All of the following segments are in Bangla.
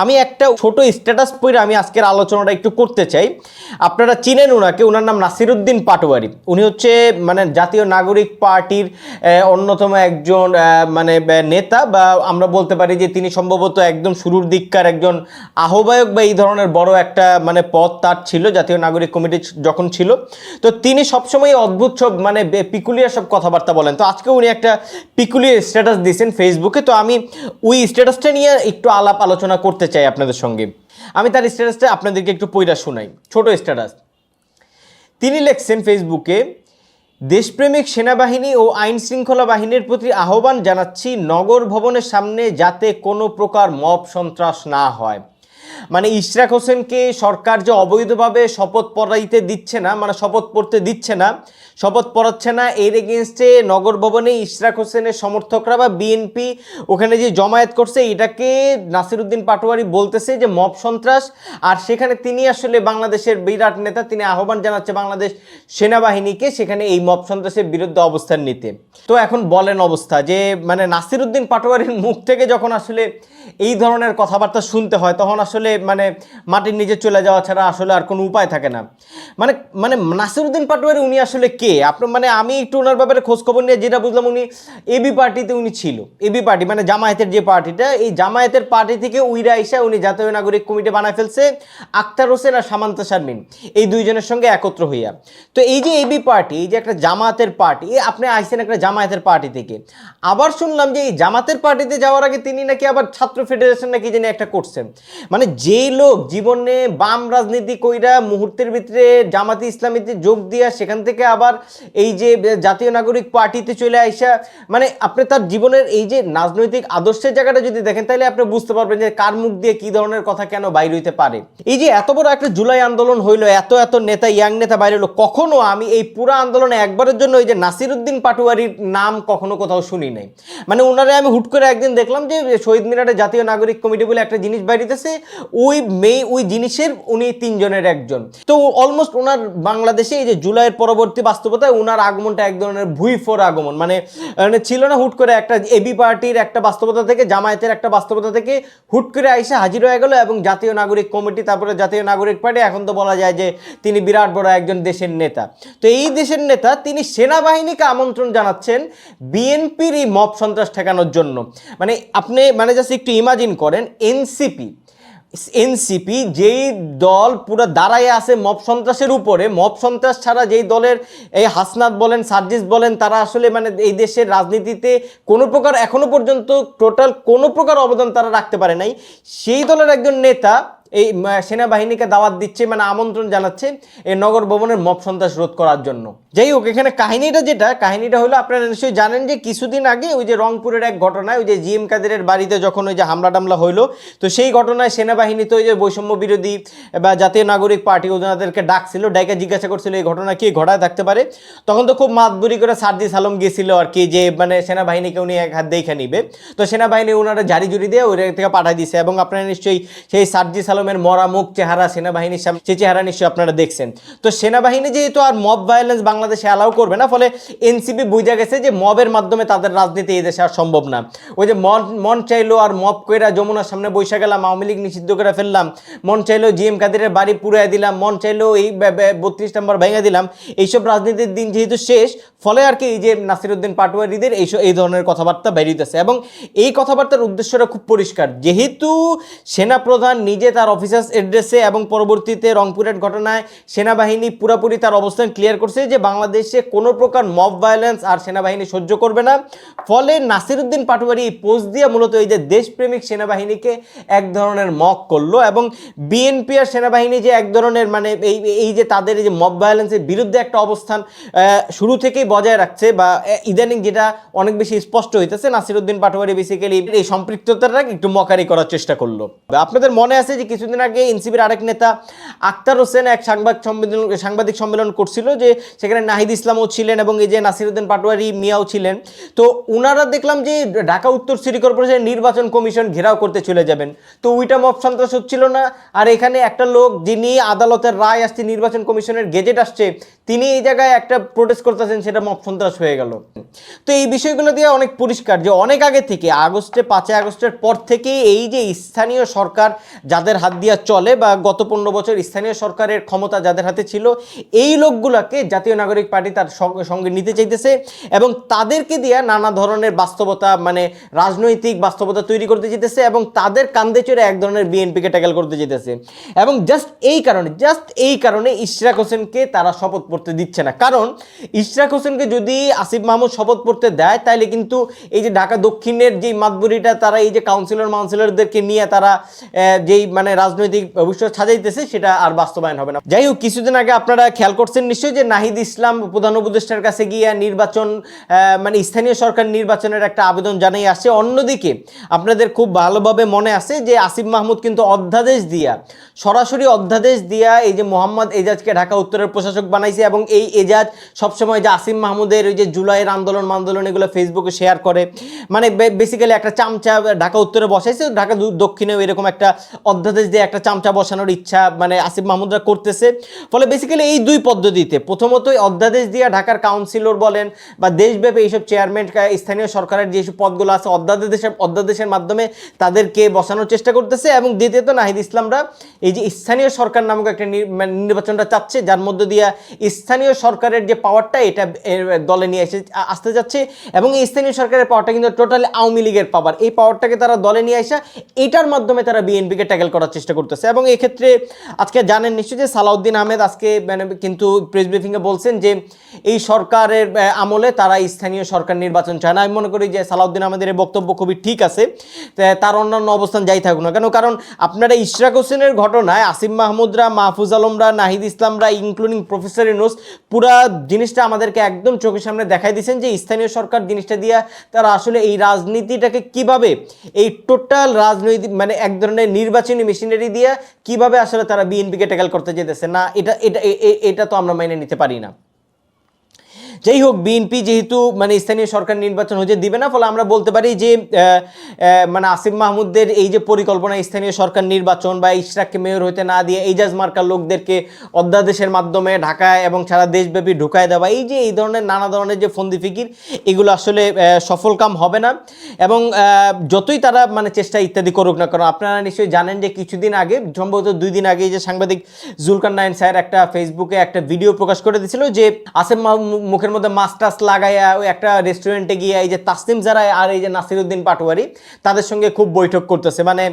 আমি একটা ছোট স্ট্যাটাস পড়ে আমি আজকের আলোচনাটা একটু করতে চাই। আপনারা চিনেন ওনাকে ওনার নাম নাসিরুদ্দিন পাটোয়ারি। উনি হচ্ছে মানে জাতীয় নাগরিক পার্টির অন্যতম একজন মানে নেতা বা আমরা বলতে পারি যে তিনি সম্ভবত একদম শুরুর দিককার একজন আহ্বায়ক বা এই ধরনের বড় একটা মানে পদ তার ছিল, জাতীয় নাগরিক কমিটি যখন ছিল। তো তিনি সবসময় অদ্ভুত সব মানে পিকুলিয়ার সব কথাবার্তা বলেন। তো আজকে উনি একটা পিকুলিয়ার স্ট্যাটাস দিয়েছেন ফেসবুকে তো আমি ওই স্ট্যাটাসটা নিয়ে একটু আলাপ আলোচনা করতে চাই আপনাদের সঙ্গে। আমি তার স্ট্যাটাসটা আপনাদেরকে একটু পইরা শোনাই। ছোট স্ট্যাটাস তিনি লেখছেন ফেসবুকে দেশপ্রেমিক সেনাবাহিনী ও আইন শৃঙ্খলা বাহিনীর প্রতি আহ্বান জানাচ্ছি নগর ভবনের সামনে যাতে কোনো প্রকার মব সন্ত্রাস না হয়। মানে ইশরাক হোসেনকে সরকার যে অবৈধভাবে শপথ পড়াইতে দিচ্ছে না মানে শপথ পড়তে দিচ্ছে না শপথ পড়াচ্ছে না, এর এগেনস্টে নগর ভবনে ইশরাক হোসেনের সমর্থকরা বা বিএনপি ওখানে যে জমায়েত করছে, এটাকে নাসিরুদ্দিন পাটোয়ারি বলতেছে যে মব সন্ত্রাস। আর সেখানে তিনি আসলে বাংলাদেশের বিরাট নেতা, তিনি আহ্বান জানাচ্ছে বাংলাদেশ সেনাবাহিনীকে সেখানে এই মব সন্ত্রাসের বিরুদ্ধে অবস্থান নিতে। তো এখন বলেন অবস্থা যে মানে নাসিরুদ্দিন পাটোয়ারির মুখ থেকে যখন আসলে এই ধরনের কথাবার্তা শুনতে হয়, তখন আসলে মানে মাটির নিচে চলে যাওয়া ছাড়া আসলে আর কোনো উপায় থাকে না। মানে মানে নাসিরুদ্দিন পাটোয়ারি, উনি আসলে কে? আপনার মানে আমি একটু ওনার ব্যাপারে খোঁজ খবর নিয়ে যেটা বুঝলাম উনি এবি পার্টিতে উনি ছিল। এবি পার্টি মানে জামায়াতের যে পার্টিটা, এই জামায়াতের পার্টি থেকে উইরা আইসা উনি জাতীয় নাগরিক কমিটি বানায় ফেলছে আক্তার হোসেন আর সামান্ত শারমিন, এই দুইজনের সঙ্গে একত্র হইয়া। তো এই যে এবি পার্টি, এই যে একটা জামায়াতের পার্টি আপনি আইসেন একটা জামায়াতের পার্টি থেকে। আবার শুনলাম যে এই জামাতের পার্টিতে যাওয়ার আগে তিনি নাকি আবার ছাত্র ফেডারেশন নাকি জানি একটা করছেন। মানে যেই লোক জীবনে বাম রাজনীতি কইরা মুহূর্তের ভিতরে জামাতি ইসলামীতে যোগ দিয়া সেখান থেকে আবার এই যে জাতীয় নাগরিক পার্টিতে চলে আইসা মানে আপনি তার জীবনের এই যে রাজনৈতিক আদর্শের জায়গাটা যদি দেখেন, তাহলে আপনি বুঝতে পারবেন যে কার মুখ দিয়ে কি ধরনের কথা কেন বাইর হইতে পারে। এই যে এত বড় একটা জুলাই আন্দোলন হইল, এত এত নেতা, ইয়াং নেতা বাইরে হলো কখনো আমি এই পুরো আন্দোলনে একবারের জন্য ওই যে নাসিরুদ্দিন পাটুয়ারির নাম কখনো কোথাও শুনি নাই। মানে ওনারে আমি হুট করে একদিন দেখলাম যে শহীদ মিনারে জাতীয় নাগরিক কমিটি বলে একটা জিনিস বাইরিতেছে ওই মেয়ে, ওই জিনিসের উনি তিনজনের একজন। তো অলমোস্ট ওনার বাংলাদেশে এই যে জুলাইয়ের পরবর্তী বাস্তবতায় ওনার আগমনটা এক ধরনের ভুই ফোর আগমন। মানে মানে ছিল না হুট করে একটা এবি পার্টির একটা বাস্তবতা থেকে, জামায়াতের একটা বাস্তবতা থেকে হুট করে আইসা হাজির হয়ে গেল এবং জাতীয় নাগরিক কমিটি, তারপরে জাতীয় নাগরিক পার্টি, এখন তো বলা যায় যে তিনি বিরাট বড় একজন দেশের নেতা। তো এই দেশের নেতা, তিনি সেনাবাহিনীকে আমন্ত্রণ জানাচ্ছেন বিএনপির এই মব সন্ত্রাস ঠেকানোর জন্য। মানে আপনি মানে জাস্ট একটু ইমাজিন করেন এনসিপি এনসিপি যেই দল পুরো দাঁড়ায় আছে মব সন্ত্রাসের উপরে, মব সন্ত্রাস ছাড়া যেই দলের এই হাসনাত বলেন, সার্জিস বলেন, তারা আসলে মানে এই দেশের রাজনীতিতে কোনো প্রকার এখনও পর্যন্ত টোটাল কোনো প্রকার অবদান তারা রাখতে পারে নাই। সেই দলের একজন নেতা এই সেনাবাহিনীকে দাওয়াত দিচ্ছে মানে আমন্ত্রণ জানাচ্ছে এই নগর ভবনের মব সন্ত্রাস রোধ করার জন্য। যাই হোক, এখানে কাহিনীটা যেটা, কাহিনীটা হলো আপনারা নিশ্চয়ই জানেন যে কিছুদিন আগে ওই যে রংপুরের এক ঘটনায় ওই যে জি এম কাদেরের বাড়িতে যখন ওই যে হামলা টামলা হইল, তো সেই ঘটনায় সেনাবাহিনী তো ওই যে বৈষম্য বিরোধী বা জাতীয় নাগরিক পার্টি ওনাদেরকে ডাকছিল ডাইকে জিজ্ঞাসা করছিল এই ঘটনা কি ঘটায় থাকতে পারে। তখন তো খুব মাতবুরি করে সার্জিস আলম গিয়েছিল আর কি, যে মানে সেনাবাহিনীকে উনি এক হাত দেখে নিবে। তো সেনাবাহিনী ওনারা জারি জুরি দিয়ে ওই থেকে পাঠাই দিছে এবং আপনারা নিশ্চয়ই সেই সার্জিস আলমের মরা মুখ চেহারা সেনাবাহিনীর সামনে সেই চেহারা নিশ্চয়ই আপনারা দেখছেন। তো সেনাবাহিনী যেহেতু আর মব ভায়োলেন্স বাংলাদেশে অ্যালাউ করবে না, ফলে এনসিপি বুঝা গেছে যে মবের মাধ্যমে তাদের রাজনীতি এই দেশে আর সম্ভব না। ওই যে মন মন চাইলো আর মব কইরা যমুনার সামনে বৈশা গেলাম, আওয়ামী লীগ নিষিদ্ধ করে ফেললাম, মন চাইলো জি এম কাদেরের বাড়ি পুরাই দিলাম, মন চাইলো এই বত্রিশ নম্বর ভেঙে দিলাম, এইসব রাজনীতির দিন যেহেতু শেষ, ফলে আর কি এই যে নাসিরুদ্দিন পাটোয়ারিদের এইসব, এই ধরনের কথাবার্তা বেরিয়েছে এবং এই কথাবার্তার উদ্দেশ্যটা খুব পরিষ্কার, যেহেতু সেনাপ্রধান নিজে তার অফিসার্স এড্রেসে এবং পরবর্তীতে রংপুরের ঘটনায় সেনাবাহিনী পুরোপুরি তার অবস্থান ক্লিয়ার করছে যে বাংলাদেশে কোনো প্রকার মব ভায়োলেন্স আর সেনাবাহিনী সহ্য করবে না। ফলে নাসিরুদ্দিন পাটোয়ারি এই পোস্ট দিয়ে মূলত এই যে দেশপ্রেমিক সেনাবাহিনীকে এক ধরনের মক করল এবং বিএনপি আর সেনাবাহিনী যে এক ধরনের মানে এই এই যে তাদের এই যে মব ভায়োলেন্সের বিরুদ্ধে একটা অবস্থান শুরু থেকেই বজায় রাখছে বা ইদানিং যেটা অনেক বেশি স্পষ্ট হইতেছে, নাসিরুদ্দিন পাটোয়ারি বেসিক্যালি এই সম্পৃক্ততাটা একটু মকারি করার চেষ্টা করল। আপনাদের মনে আছে যে কিছুদিন আগে এনসিপির আরেক নেতা আক্তার হোসেন এক সাংবাদিক সম্মেলন সাংবাদিক সম্মেলন করছিল যে সেখানে নাহিদ ইসলামও ছিলেন এবং এই যে নাসিরুদ্দিন পাটোয়ারি মিয়াও ছিলেন। তো ওনারা দেখলাম যে ঢাকা উত্তর সিটি কর্পোরেশনের নির্বাচন কমিশন ঘেরাও করতে চলে যাবেন। তো ওইটা মব সন্ত্রাস হচ্ছিল না। আর এখানে একটা লোক যিনি আদালতের রায় আসছে, নির্বাচন কমিশনের গেজেট আসছে, তিনি এই জায়গায় একটা প্রোটেস্ট করতেছেন, সেটা মব সন্ত্রাস হয়ে গেল। তো এই বিষয়গুলো দিয়ে অনেক পরিষ্কার যে অনেক আগে থেকে, আগস্টে, পাঁচই আগস্টের পর থেকেই এই যে স্থানীয় সরকার, যাদের হাত দিয়ে চলে বা গত পনেরো বছর স্থানীয় সরকারের ক্ষমতা যাদের হাতে ছিল, এই লোকগুলোকে জাতীয় নাগরিক পার্টি তার সঙ্গে- নিতে চাইতেছে এবং তাদেরকে দিয়ে নানা ধরনের বাস্তবতা মানে রাজনৈতিক বাস্তবতা তৈরি করতে যেতেছে এবং তাদের কান্দে চড়ে এক ধরনের বিএনপিকে ট্যাকেল করতে যেতেছে এবং জাস্ট এই কারণে জাস্ট এই কারণে ইশরাক হোসেনকে তারা শপথ পড়তে দিচ্ছে না। কারণ ইশরাক হোসেনকে যদি আসিফ মাহমুদ শপথ পড়তে দেয় তাহলে কিন্তু এই যে ঢাকা দক্ষিণের যে মাতবুরিটা, তারা এই যে কাউন্সিলর মাউন্সিলরদেরকে নিয়ে তারা যেই মানে রাজনৈতিক ভবিষ্যৎ সাজাইতেছে সেটা আর বাস্তবায়ন হবে না। যাই হোক, কিছুদিন আগে আপনারা খেয়াল করছেন নিশ্চয়ই যে নাহিদ ইসলাম প্রধান উপদেষ্টার কাছে গিয়ে নির্বাচন মানে স্থানীয় সরকার নির্বাচনের একটা আবেদন জানাই আসছে। অন্যদিকে, আপনাদের খুব ভালোভাবে মনে আছে যে আসিফ মাহমুদ কিন্তু অধ্যাদেশ দিয়া, সরাসরি অধ্যাদেশ দিয়া এই যে মোহাম্মদ এজাজকে ঢাকা উত্তরের প্রশাসক বানাইছে এবং এই এজাজ সবসময় যে আসিফ মাহমুদের ওই যে জুলাইয়ের আন্দোলন আন্দোলন এগুলো ফেসবুকে শেয়ার করে মানে বেসিক্যালি একটা চামচা ঢাকা উত্তরে বসাইছে, ঢাকা দক্ষিণেও এরকম একটা অধ্যাদেশ দিয়ে একটা চামচা বসানোর ইচ্ছা মানে আসিফ মাহমুদরা করতেছে। ফলে বেসিক্যালি এই দুই পদ্ধতিতে প্রথমত অধ্যাদেশ দিয়ে ঢাকার কাউন্সিলর বলেন বা দেশব্যাপী এইসব চেয়ারম্যান স্থানীয় সরকারের যেসব পদগুলো আছে, অধ্যাদেশের অধ্যাদেশের মাধ্যমে তাদেরকে বসানোর চেষ্টা করতেছে এবং দ্বিতীয়ত নাহিদ ইসলামরা এই যে স্থানীয় সরকার নামক একটা মানে নির্বাচনটা চাচ্ছে, যার মধ্য দিয়ে স্থানীয় সরকারের যে পাওয়ারটা এটা দলে নিয়ে এসে আসতে যাচ্ছে এবং এই স্থানীয় সরকারের পাওয়ারটা কিন্তু টোটালি আওয়ামী লীগের পাওয়ার এই পাওয়ারটাকে তারা দলে নিয়ে আসা, এটার মাধ্যমে তারা বিএনপিকে ট্যাকেল করার চেষ্টা করতেছে। এবং এক্ষেত্রে আজকে জানেন নিশ্চয়ই যে সালাউদ্দিন আহমেদ আজকে মানে কিন্তু প্রেস ব্রিফিংয়ে বলছেন যে এই সরকারের আমলে তারা স্থানীয় সরকার নির্বাচন চায় না। আমি মনে করি যে সালাউদ্দিন আহমেদের এই বক্তব্য খুবই ঠিক আছে। তার অন্যান্য অবস্থান যাই থাকুক না কেন, কারণ আপনারা ইশরাক হোসেনের ঘটনায় আসিম মাহমুদরা, মাহফুজ আলমরা, নাহিদ ইসলামরা ইনক্লুডিং প্রফেসর ইনুস পুরা জিনিসটা আমাদেরকে একদম চোখের সামনে দেখাই দিয়েছেন যে স্থানীয় সরকার জিনিসটা দিয়া তারা আসলে এই রাজনীতিটাকে কীভাবে, এই টোটাল রাজনৈতিক মানে এক ধরনের নির্বাচনী মেশিনারি দিয়ে কীভাবে আসলে তারা বিএনপিকে ট্যাকেল করতে যেতেছে? না, এটা এটা এটা তো আমরা মেনে নিতে পারি না। যাই হোক বিএনপি যেহেতু মানে স্থানীয় সরকার নির্বাচন হতে দিবে না, ফলে আমরা বলতে পারি যে মানে আসিফ মাহমুদদের এই যে পরিকল্পনা স্থানীয় সরকার নির্বাচন বা ইশরাককে মেয়র হতে না দিয়ে এইজাজ মার্কার লোকদেরকে অধ্যাদেশের মাধ্যমে ঢাকায় এবং সারা দেশব্যাপী ঢুকায় দেওয়া, এই যে এই ধরনের নানা ধরনের যে ফন্দি ফিকির, এগুলো আসলে সফল কাম হবে না। এবং যতই তারা মানে চেষ্টা ইত্যাদি করুক না কারণ আপনারা নিশ্চয়ই জানেন যে কিছুদিন আগে, সম্ভবত দুই দিন আগে যে সাংবাদিক জুলকার নাইন স্যার একটা ফেসবুকে একটা ভিডিও প্রকাশ করে দিয়েছিল যে, আসিফ মাহমু- মুখের মধ্যে মাস্টার্স লাগাইয়া ওই একটা রেস্টুরেন্টে গিয়ে এই যে তাসনিম জারাই আর এই যে নাসিরুদ্দিন পাটোয়ারি, তাদের সঙ্গে খুব বৈঠক করতেছে। মানে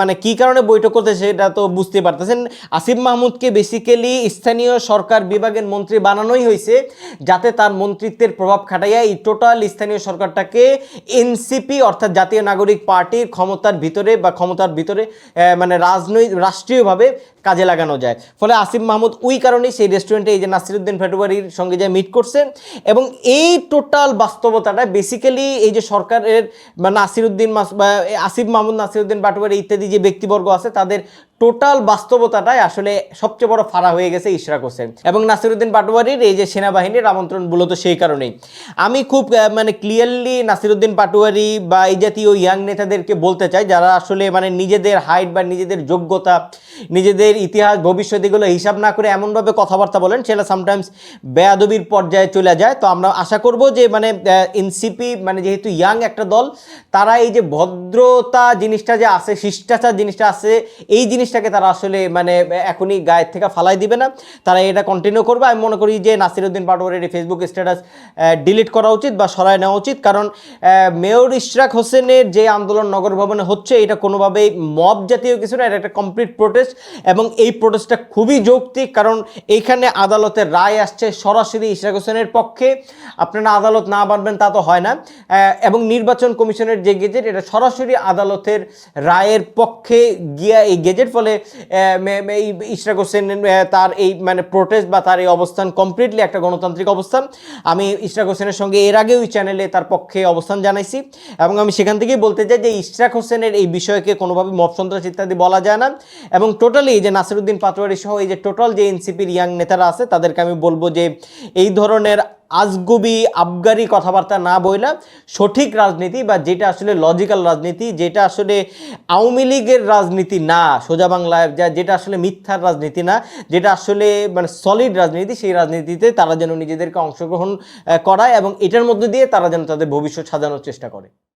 মানে কি কারণে বৈঠক করতেছে সেটা তো বুঝতে পারতেছেন। আসিফ মাহমুদকে বেসিক্যালি স্থানীয় সরকার বিভাগের মন্ত্রী বানানোই হয়েছে, যাতে তার মন্ত্রিত্বের প্রভাব খাটাইয়া এই টোটাল স্থানীয় সরকারটাকে এনসিপি অর্থাৎ জাতীয় নাগরিক পার্টির ক্ষমতার ভিতরে বা ক্ষমতার ভিতরে মানে রাজনৈতিক রাষ্ট্রীয়ভাবে কাজে লাগানো যায়। ফলে আসিফ মাহমুদ ওই কারণেই সেই রেস্টুরেন্টে এই যে নাসিরুদ্দিন ফেটুয়ারির সঙ্গে যে মিট করছেন এবং এই টোটাল বাস্তবতাটা বেসিক্যালি এই যে সরকারের নাসিরুদ্দিন আসিফ মাহমুদ, নাসিরুদ্দিন বাটুয়ারি ইত্যাদি যে ব্যক্তিবর্গ আছে, তাদের টোটাল বাস্তবতাটাই আসলে সবচেয়ে বড় ফাড়া হয়ে গেছে ইশরাক হোসেন এবং নাসিরুদ্দিন পাটোয়ারির এই যে সেনাবাহিনীর আমন্ত্রণ মূলত সেই কারণেই। আমি খুব মানে ক্লিয়ারলি নাসিরুদ্দিন পাটোয়ারি বা এই জাতীয় ইয়াং নেতাদেরকে বলতে চাই, যারা আসলে মানে নিজেদের হাইট বা নিজেদের যোগ্যতা, নিজেদের ইতিহাস, ভবিষ্যৎ এগুলো হিসাব না করে এমনভাবে কথাবার্তা বলেন সেটা সামটাইমস বেয়াদবির পর্যায়ে চলে যায়। তো আমরা আশা করব যে মানে এনসিপি মানে যেহেতু ইয়াং একটা দল, তারা এই যে ভদ্রতা জিনিসটা যে আছে, শিষ্টাচার জিনিসটা আছে, এই জিনিসটাকে তারা আসলে মানে এখনই গায়ের থেকে ফালাই দিবে না। তারা এটা কন্টিনিউ করবে। আমি মনে করি যে নাসিরুদ্দিন পাটোয়ারির ফেসবুক স্ট্যাটাস ডিলিট করা উচিত বা সরায় নেওয়া উচিত। কারণ মেয়র ইশরাক হোসেনের যে আন্দোলন নগর ভবনে হচ্ছে, এটা কোনোভাবেই মব জাতীয় কিছু না, এটা একটা কমপ্লিট প্রোটেস্ট এবং এই প্রোটেস্টটা খুবই যৌক্তিক। কারণ, এইখানে আদালতের রায় আসছে সরাসরি ইশরাক হোসেনের পক্ষে। আপনারা আদালত না মানবেন, তা তো হয় না। এবং নির্বাচন কমিশনের যে গেজেট, এটা সরাসরি আদালতের রায়ের পক্ষে গিয়া এই গেজেট ফলে এই ইশরাক হোসেন তার এই মানে প্রোটেস্ট বা তার এই অবস্থান কমপ্লিটলি একটা গণতান্ত্রিক অবস্থান। আমি ইশরাক হোসেনের সঙ্গে এর আগে ওই চ্যানেলে তার পক্ষে অবস্থান জানাইছি এবং আমি সেখান থেকেই বলতে চাই যে ইশরাক হোসেনের এই বিষয়কে কোনোভাবে মব সন্ত্রাস ইত্যাদি বলা যায় না এবং টোটালি যে নাসিরুদ্দিন পাটোয়ারি সহ এই যে টোটাল যে এনসিপির ইয়াং নেতারা আছে, তাদেরকে আমি বলব যে এই ধরনের আজগুবি আবগারি কথাবার্তা না বইলা সঠিক রাজনীতি বা যেটা আসলে লজিক্যাল রাজনীতি, যেটা আসলে আওয়ামী লীগের রাজনীতি না, সোজা বাংলায় যা, যেটা আসলে মিথ্যার রাজনীতি না, যেটা আসলে মানে সলিড রাজনীতি, সেই রাজনীতিতে তারা যেন নিজেদেরকে অংশগ্রহণ করায় এবং এটার মধ্যে দিয়ে তারা যেন তাদের ভবিষ্যৎ সাজানোর চেষ্টা করে।